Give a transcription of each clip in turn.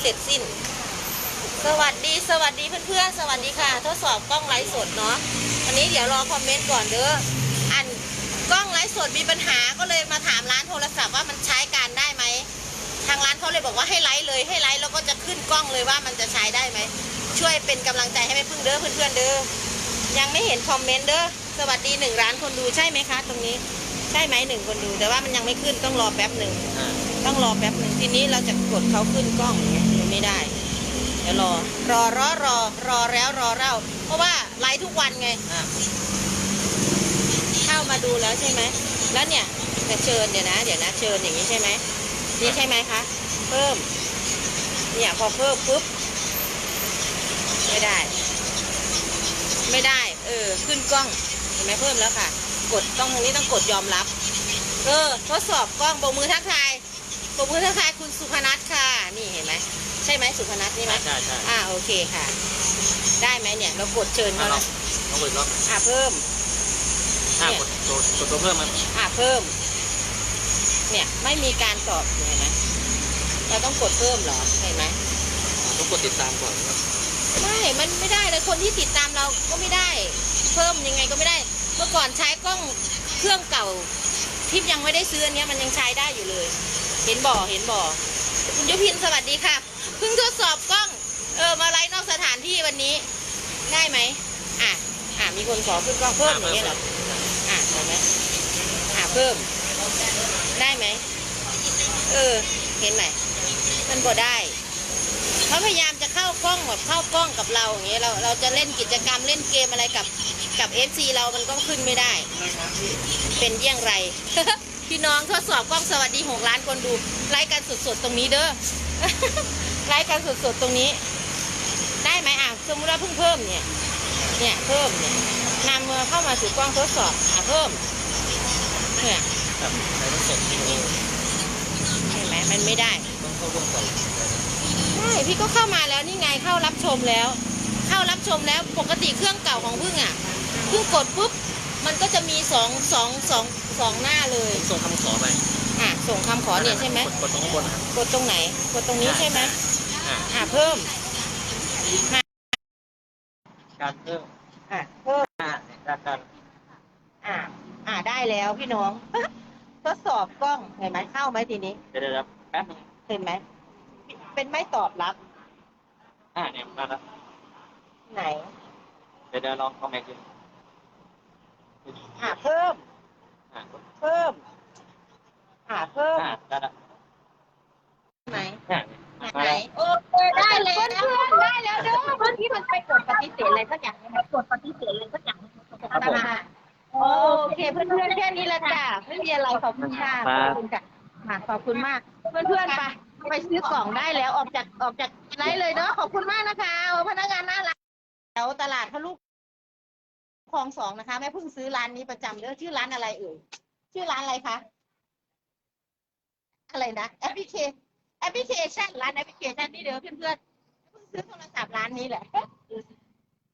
เสร็จสิ้น สวัสดีสวัสดีเพื่อนๆสวัสดีค่ะ ทดสอบกล้องไลฟ์สดเนาะวันนี้เดี๋ยวรอคอมเมนต์ก่อนเด้ออันกล้องไลฟ์สดมีปัญหาก็เลยมาถามร้านโทรศัพท์ว่ามันใช้การได้ไหมทางร้านเขาเลยบอกว่าให้ไลฟ์เลยให้ไลฟ์แล้วก็จะขึ้นกล้องเลยว่ามันจะใช้ได้ไหมช่วยเป็นกำลังใจให้แม่พึ่งเด้อเพื่อนๆเด้อยังไม่เห็นคอมเมนต์เด้อสวัสดีหนึ่งร้านคนดูใช่ไหมคะ ตรงนี้ใช่ไหมหนึ่งคนดู แต่ว่ามันยังไม่ขึ้นต้องรอแป๊บหนึ่งต้องรอแป๊บหนึ่งทีนี้เราจะกดเขาขึ้นกล้องอย่างเงี้ย ไม่ได้ เดี๋ยวรอ รอรอรอรอแล้วรอเล่า เพราะว่าไลฟ์ทุกวันไงอ่าเข้ามาดูแล้วใช่ไหม แล้วเนี่ยจะเชิญเดี๋ยวนะ เดี๋ยวนะเชิญอย่างนี้ใช่ไหมนี่ใช่ไหมคะ เพิ่ม เนี่ยพอเพิ่มปุ๊บ ไม่ได้ ไม่ได้ เออ ขึ้นกล้อง เห็นไหมเพิ่มแล้วค่ะ กดต้องตรงนี้ต้องกดยอมรับ เออ ทดสอบกล้องโบกมือทักทาย โบกมือทักทายคุณสุพนัทค่ะ นี่เห็นไหมใช่ไหมสุพนัทนี่ไหมใช่ใช่อ่าโอเคค่ะ ได้ไหมเนี่ย เรากดเชิญอ่าเขาลอนะงลองกดอีกรอบหนึ่งอ่าเพิ่มอ่าเนี่ยกดตัวกดตัวเพิ่มมันอ่าเพิ่ม เนี่ยไม่มีการตอบเห็นไหมเราต้องกดเพิ่มเหรอเห็นไหมต้องกดติดตามก่อนครับไม่ มันไม่ได้เลยคนที่ติดตามเราก็ไม่ได้ เพิ่มยังไงก็ไม่ได้ เมื่อก่อนใช้กล้องเครื่องเก่าที่ยังไม่ได้ซื้ออันเนี้ยมันยังใช้ได้อยู่เลย เห็นบ่อเห็นบ่อคุณยุพินสวัสดีค่ะเพิ่งทดสอบกล้อง เออมาไลฟ์นอกสถานที่วันนี้ได้ไหมอะอะมีคนขอขึ้นกล้องเพิ่มอย่างเงี้ยเหรออะเห็นไหมอะเพิ่ม ได้ไหมเออ เห็นไหมมันบ่ได้เขาพยายามจะเข้ากล้องแบบเข้ากล้องกับเราอย่างเงี้ยเราเราจะเล่นกิจกรรมเล่นเกมอะไรกับกับเอฟซีเรามันก็ขึ้นไม่ได้ เป็นเยี่ยงไร พี่น้องทดสอบกล้องสวัสดีหกล้านคนดูไลฟ์กันสดๆตรงนี้เด้อไลฟ์กันสดๆตรงนี้ ได้ไหมอะสมมติว่าเพิ่งเพิ่มเนี่ยเนี่ยเพิ่มเนี่ยนำมือเข้ามาสู่กล้องทดสอบอะเพิ่มเนี่ยครับใช้ต้องกดวิดีโอเห็นไหมมันไม่ได้ต้องเข้าร่วมก่อนใช่พี่ก็เข้ามาแล้วนี่ไงเข้ารับชมแล้ว เข้ารับชมแล้วปกติเครื่องเก่าของพึ่งอะพิ่งกดปุ๊บ มันก็จะมีสองสองสองสองหน้าเลยส่งคำขอไปอะส่งคำขอเนี่ยใช่ไหมกดกดตรงข้างบนนะครับกดตรงไหนกดตรงนี้ใช่ไหมอ่าอะเพิ่มการเพิ่มอะเพิ่มอ่าการการอะอะได้แล้วพี่น้อง ทดสอบกล้องเห็นไหมเข้าไหมทีนี้เดี๋ยวเดี๋ยวแป๊บนึงเห็นไหมเป็นไม่ตอบรับอ่าเนี่ยมาแล้วไหน เดี๋ยวเดี๋ยวลองคอมเมนต์ดู อะเพิ่ม อ่ากด เพิ่ม อะเพิ่ม อ่าได้แล้ว ไหน อ่ามา ไหน แล้ว โอเคได้เลยนะได้แล้วเด้อเมื่อกี้มันไปกดปฏิเสธอะไรสักอย่างมันกดปฏิเสธอะไรสักอย่าง ครับผม โอเคเพื่อนๆแค่นี้ละจ้ะไม่มีอะไรขอบ คุณค่ะขอบคุณค่ะค่ะขอบคุณมาก เพื่อนๆไปไปซื้อกล่องได้แล้วออกจากออกจากไลฟ์เลยเนาะขอบคุณมากนะคะโอ้พนักงานน่ารักแถวตลาดทะลุคลองสองนะคะแม่เพิ่งซื้อร้านนี้ประจำเด้อชื่อร้านอะไรเอ่ยชื่อร้านอะไรคะอะไรนะแอปพลิเคแอปพลิเคชันร้านแอปพลิเคชันนี่เด้อเพื่อนๆเพิ่งซื้อโทรศัพท์ร้านนี้แหละ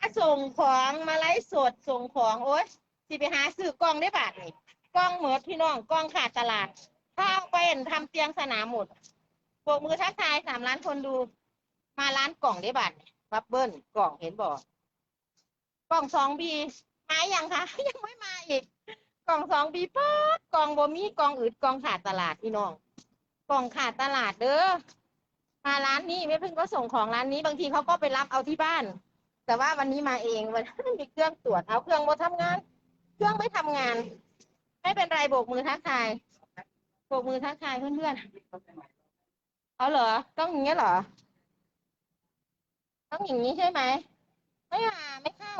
อะส่งของมาไลฟ์สดส่งของโอ๊ยสิไปหาซื้อกล้องได้บาทนี่ กล้องเหมือดพี่น้องกล้องขาดตลาดถ้าเอาไปเห็นทำเตียงสนามหมดโบกมือทักทายสามล้านคนดู มาร้านกล่องได้บาทนี่บับเบิ้ลกล่องเห็นบอกกล่องสองบีมายังคะยังไม่มาอีก กล่องสองบีป๊ดกล่องบมีกล่องอืดกล่องขาดตลาดพี่น้องกล่องขาดตลาดเด้อมาร้านนี้แม่เพิ่งก็ส่งของร้านนี้บางทีเขาก็ไปรับเอาที่บ้าน แต่ว่าวันนี้มาเองวันนั้มีเครื่องตรวจเอาเครื่องมาทำงาน เครื่องไม่ทำงาน ไม่เป็นไรโบกมือทักทายโบกมือทักทายเพื่อนๆเอาเหรอ ต้องอย่างนี้เหรอ ต้องอย่างนี้ใช่ไหม ไม่มาไม่เข้า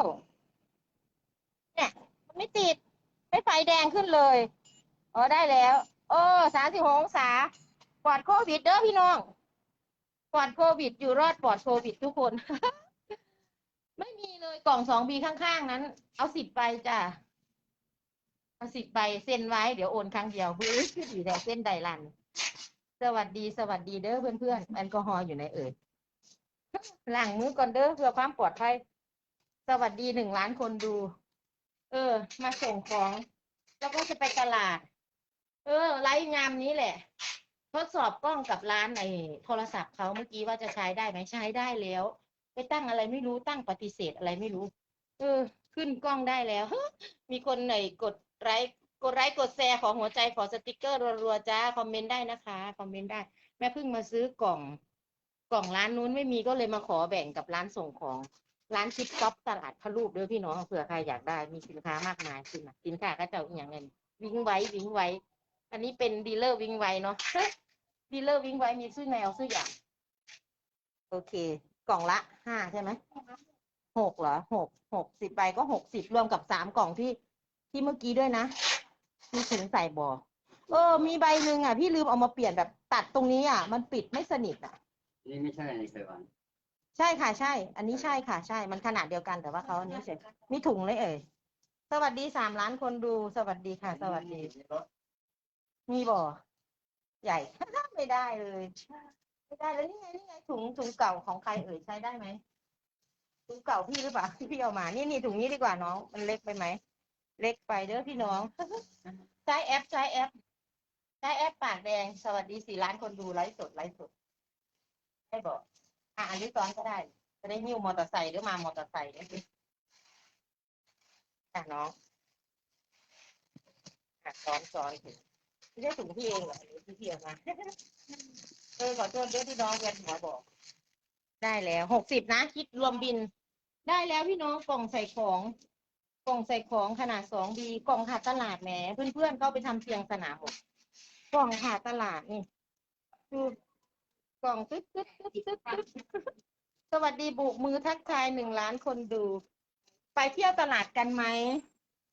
เนี่ยมันไม่ติด ไม่ไฟแดงขึ้นเลยอ๋อได้แล้ว โอ้สามสิบหกองศาปลอดโควิดเด้อพี่น้องปลอดโควิด อยู่รอดปลอดโควิดทุกคน ไม่มีเลยกล่องสองบีข้างๆนั้น เอาสิบใบจ้ะ เอาสิบใบเซ็นไว้เดี๋ยวโอนครั้งเดียวเฮ้ยคือดีแต่เส้นไดรัน สวัสดีสวัสดีเด้อเพื่อนๆแอลกอฮอล์อยู่ในเอ่ยล้างมือก่อนเด้อเพื่อความปลอดภัยสวัสดีหนึ่งล้านคนดู เออ มาส่งของ แล้วก็จะไปตลาด เออ ไลฟ์งามนี้แหละ ทดสอบกล้องกับร้านในโทรศัพท์เขาเมื่อกี้ว่าจะใช้ได้ไหมใช้ได้แล้ว ไปตั้งอะไรไม่รู้ตั้งปฏิเสธอะไรไม่รู้ เออ ขึ้นกล้องได้แล้วมีคนไหนกด ไลค์กดไลค์กดแชร์ขอหัวใจขอสติกเกอร์รัวๆจ้าคอมเมนต์ได้นะคะคอมเมนต์ได้ แม่เพิ่งมาซื้อกล่อง กล่องร้านนู้นไม่มีก็เลยมาขอแบ่งกับร้านส่งของร้านชิปก๊อปตลาดพระรูปด้อพี่น้องเผื่อใครอยากได้มีสินค้ามากมายขึ้นมาสินค้าก็จะอย่างเงินวิ่งไว้วิ่งไว้ อันนี้เป็นดีลเลอร์วิ่งไว้เนาะดีลเลอร์วิ่งไว้มีชื่อแนวชื่ออย่าง โอเค กล่องละห้าใช่ไหมหกเหรอหกหกสิบใบก็หกสิบรวมกับสามกล่องที่ ที่เมื่อกี้ด้วยนะมีถุงใส่บอเออ มีใบหนึ่งอะ พี่ลืมเอามาเปลี่ยนแบบตัดตรงนี้อะ มันปิดไม่สนิทอะ นี่ไม่ใช่ในเคยวันใช่ค่ะใช่ อันนี้ใช่ค่ะ ใช่ มันขนาดเดียวกันแต่ว่าเขาอันนี้เสร็จมีถุงเลยเอ่ย สวัสดีสามล้านคนดู สวัสดีค่ะ สวัสดี มีบ่อใหญ่ ไม่ได้เลย ไม่ได้แล้วนี่ไงนี่ไงถุงถุงเก่าของใครเอ่ยใช้ได้ไหมถุงเก่าพี่หรือเปล่าที่พี่เอามา นี่นี่ถุงนี้ดีกว่าน้อง มันเล็กไปไหม เล็กไปเด้อพี่น้องใช้แอปใช้แอปใช้แอปปากแดง สวัสดีสี่ล้านคนดูไลฟ์สดไลฟ์สดให้บอก อะอันนี้ซ้อนก็ได้ จะได้หิ้วมอเตอร์ไซค์หรือมามอเตอร์ไซค์เนี่ยอะน้องอะซ้อนซ้อนถึงไม่ใช่ถุงพี่เองเหรอพี่เอามาเออขอโทษด้วยที่น้องเวียนหัวบอก ได้แล้วหกสิบนะคิดรวมบิน ได้แล้วพี่น้องกล่องใส่ของ กล่องใส่ของขนาดสองบีกล่องขาดตลาดแหมเพื่อนๆเขาไปทำเตียงสนามหมดกล่องขาดตลาดนี่ดูกล่องตึ๊ดตึ๊ดตึ๊ดตึ๊ดสวัสดีบุกมือทักทายหนึ่งล้านคนดู ไปเที่ยวตลาดกันไหม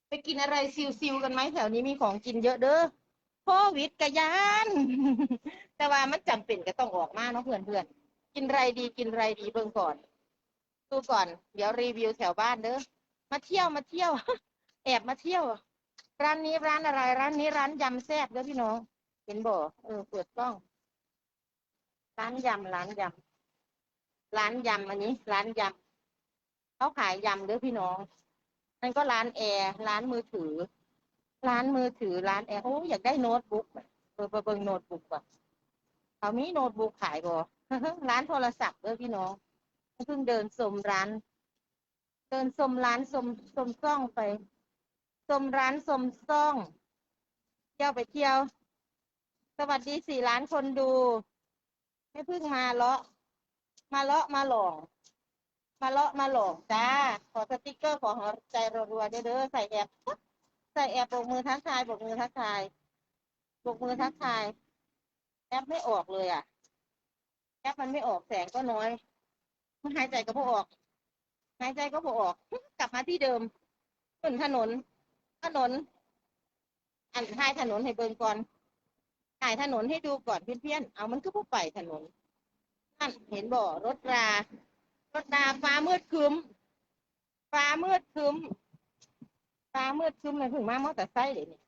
ไปกินอะไรซิวๆกันไหมแถวนี้มีของกินเยอะเด้อโควิดกะยาน แต่ว่ามันจำเป็นก็ต้องออกมาเนาะเพื่อนเพื่อนๆกินไรดีกินไรดีเบิ่งก่อนดูก่อน เดี๋ยวรีวิวแถวบ้านเด้อ มาเที่ยวมาเที่ยว แอบมาเที่ยว ร้านนี้ร้านอะไร ร้านนี้ร้านยำแซ่บเด้อพี่น้อง เห็นบ่เออเปิดกล้อง ร้านยำร้านยำร้านยำอันนี้ ร้านยำเขาขายยำเด้อพี่น้องนั่นก็ร้านแอร์ร้านมือถือ ร้านมือถือร้านแอร์โอ้อยากได้โน้ตบุ๊กเออไปเบิ่งโน้ตบุ๊กว่ะเขามีโน้ตบุ๊กขายบ่ร้านโทรศัพท์เด้อพี่น้องเพิ่งเดินชมร้าน เดินชมร้านชมชมซ่องไปชมร้านชมซ่อง เที่ยวไปเที่ยว สวัสดีสี่ล้านคนดูไม่เพิ่งมาเลาะ มาเลาะมาหลองมาเลาะมาหลอกจ้า ขอสติกเกอร์ขอหัวใจรัวๆเด้อใส่แอปใส่แอปโบกมือทักทายโบกมือทักทายโบกมือทักทาย แอปไม่ออกเลยอะ แอปมันไม่ออกแสงก็น้อยมันหายใจก็พอออก หายใจก็พอออก กลับมาที่เดิมขึ้นถนน ถนน อันท้ายถนนให้เบิ่งก่อนถ่ายถนนให้ดูก่อนเพี้ยนๆเอามันก็พวกไปถนนนั่นเห็นบ่รถรารถราฟ้ามืดครึ้มฟ้ามืดครึ้มฟ้ามืดครึ้มเลยถึงมามอเตอร์ไซค์เลยเนี่ย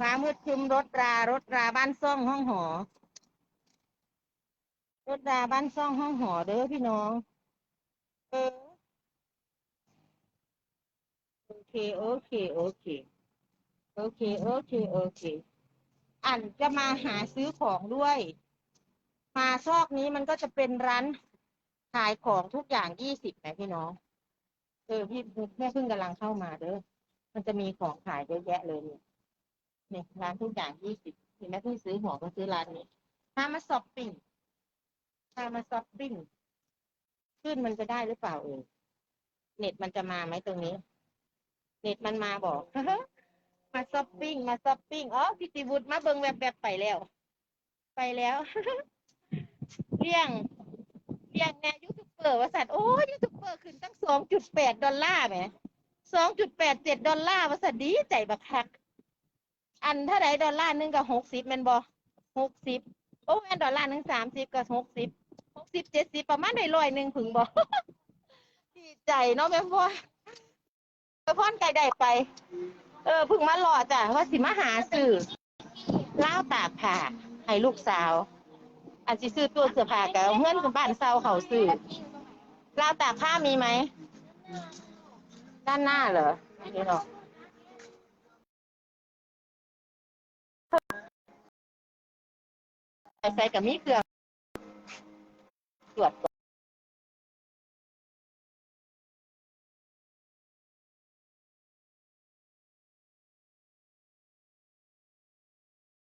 ฟ้ามืดครึ้มรถรารถราบ้านซ่องห้องหอ รถราบ้านซ่องห้องหอเด้อพี่น้อง โอเค โอเค โอเค โอเค โอเค โอเค อันจะมาหาซื้อของด้วย มาซอกนี้มันก็จะเป็นร้านขายของทุกอย่างยี่สิบนะพี่น้อง เออพี่แม่เพิ่งกำลังเข้ามาเด้อ มันจะมีของขายเยอะแยะเลยเนี่ยเนี่ยร้านทุกอย่างยี่สิบเห็นไหมเพิ่งซื้อหัวก็ซื้อร้านนี้พามาช้อปปิ้งพามาช้อปปิ้ง ขึ้นมันจะได้หรือเปล่าเออเน็ตมันจะมาไหมตรงนี้ เน็ตมันมาบอกมาช้อปปิ้งมาช้อปปิ้งอ๋อพิติวุฒิมาเบิงแบบแบบไปแล้ว ไปแล้วเลี้ยงเลี้ยงแน่ยูทูบเบอร์ว่าสัตว์โอ้ยูทูบเบอร์ขึ้นตั้งสองจุดแปดดอลลาร์แหมสองจุดแปดเจ็ดดอลลาร์ว่าสัตว์ดีใจบักคัก อันเท่าไรดอลลาร์หนึงก็หกสิบแมนบ่หกสิบโอ้แมนดอลลาร์หนึ่งสามสิบก็หกสิบ สิบเจ็ดสิบประมาณได้ร้อยหนึ่งถึงบ่ดีใจเนาะแม่พ่อแม่พ่อนไก่ได้ไป เออเพึ่งมาหล่อจ้ะว่าสิมาหาสื่อเล่าตากผ้าให้ลูกสาว อันสิซื้อตัวเสื้อผ้ากับเพื่อนกับบ้านเซาเขาซื้อเล่าตากผ้ามีไหม ด้านหน้าเหรอนี่หรอใส่กับมีเครื่อ งตรวจ